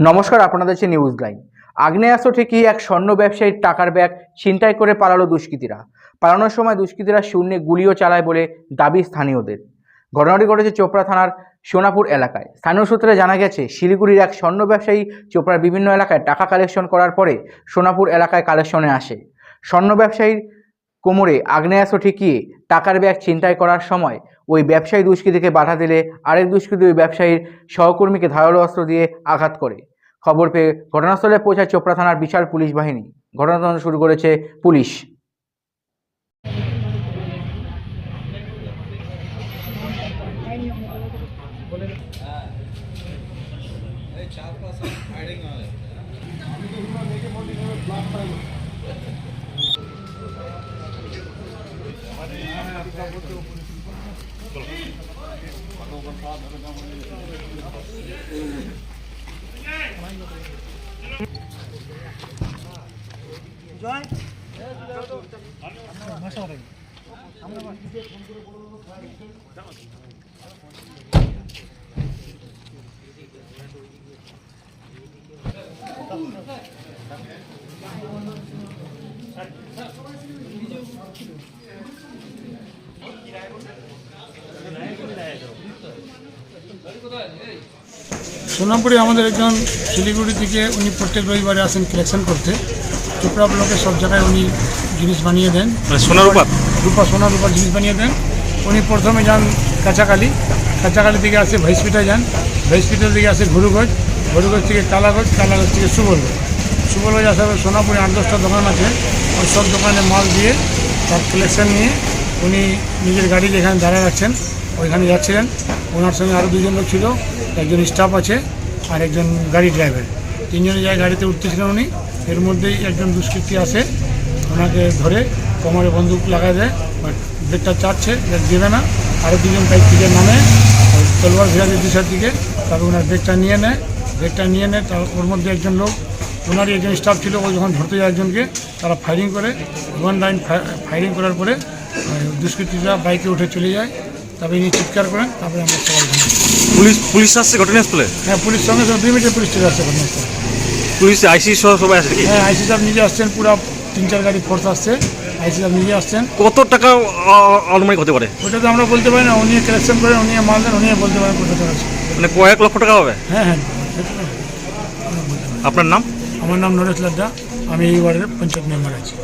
নমস্কার, আপনাদের হচ্ছে নিউজ লাইন আগ্নেয়াস্ত্র ঠিকই এক স্বর্ণ ব্যবসায়ীর টাকার ব্যাগ ছিনতাই করে পালালো দুষ্কৃতীরা। পালানোর সময় দুষ্কৃতীরা শূন্যে গুলিও চালায় বলে দাবি স্থানীয়দের। ঘটনাটি ঘটেছে চোপড়া থানার সোনাপুর এলাকায়। স্থানীয় সূত্রে জানা গেছে, শিলিগুড়ির এক স্বর্ণ ব্যবসায়ী চোপড়ার বিভিন্ন এলাকায় টাকা কালেকশন করার পরে সোনাপুর এলাকায় কালেকশনে আসে। স্বর্ণ ব্যবসায়ীর কোমরে আগ্নেয়াস্ত্র ঠেকিয়ে টাকার ব্যাগ ছিনতাই করার সময় ওই ব্যবসায়ী দুষ্কৃতীকে বাধা দিলে আরেক দুষ্কৃতী ওই ব্যবসায়ীর সহকর্মীকে ধারালো অস্ত্র দিয়ে আঘাত করে। খবর পেয়ে ঘটনাস্থলে পৌঁছায় চোপড়া থানার বিশাল পুলিশ বাহিনী। ঘটনা শুরু করেছে পুলিশ। জয়। ভাষা আমরা ফোন করে বলব সোনামপুরে আমাদের একজন শিলিগুড়ি থেকে উনি প্রত্যেক রবিবারে আসেন কালেকশন করতে। চোপড়া ব্লকে সব জায়গায় উনি জিনিস বানিয়ে দেন। মানে সোনার উপর রূপা সোনার রূপার জিনিস বানিয়ে দেন। উনি প্রথমে যান কাঁচাকালি। কাঁচাকালি থেকে আসে ভাইসপিটা যান। ভাইসপিটা থেকে আসে ঘুরুগঞ্জ ঘুরুগঞ্জ থেকে কালাগঞ্জ কালাগঞ্জ থেকে সুবলগঞ্জ সুবলগঞ্জ আসার পর সোনাপুরে আট দশটা দোকান আছে। ওই সব দোকানে মাল দিয়ে তার কালেকশন নিয়ে উনি নিজের গাড়ি যেখানে দাঁড়ায় রাখছেন ওইখানে যাচ্ছিলেন। ওনার সঙ্গে আরও দুজন লোক ছিল, একজন স্টাফ আছে আর একজন গাড়ি ড্রাইভার তিনজনে যায় গাড়িতে উঠতেছিলেন উনি। এর মধ্যেই একজন দুষ্কৃতী আসে, ওনাকে ধরে কোমরে বন্দুক লাগায় দেয় বাট ব্রেকটা চাচ্ছে, ব্রেক দেবে না। আরও দুজন বাইক থেকে নামে তলোয়ার ভিড়াদের দিশার দিকে, তারপর ওনার ব্রেকটা নিয়ে নেয়। ব্রেকটা নিয়ে নেয়, তার ওর মধ্যে একজন লোক, ওনারই একজন স্টাফ ছিল, ও যখন ধরতে যায় একজনকে, তারা ফায়ারিং করে। ওয়ান লাইন ফায়ারিং করার পরে দুষ্কৃতীরা বাইকে উঠে চলে যায় তারপরে ইনি চিৎকার করেন তারপরে আমরা সবাই। পুলিশ পুলিশ আসছে ঘটনাস্থলে? হ্যাঁ পুলিশ সঙ্গে সঙ্গে দুই মিনিটে পুলিশ চলে আসছে ঘটনাস্থলে। পুলিশ আইসি সহ সবাই আসছে হ্যাঁ আইসি সাহেব নিজে আসছেন পুরো তিন চার গাড়ি ফোর্স আসছে আইসি সাহেব নিজে আসছেন। কত টাকা আনুমানিক হতে পারে? ওটা তো আমরা বলতে পারি না উনি কালেকশন করেন উনি মাল দেন উনি বলতে পারেন কত টাকা মানে কয়েক লক্ষ টাকা হবে? হ্যাঁ হ্যাঁ আপনার নাম? আমার নাম নরেশ লাড্ডা আমি এই ওয়ার্ডের পঞ্চায়েত মেম্বার আছি।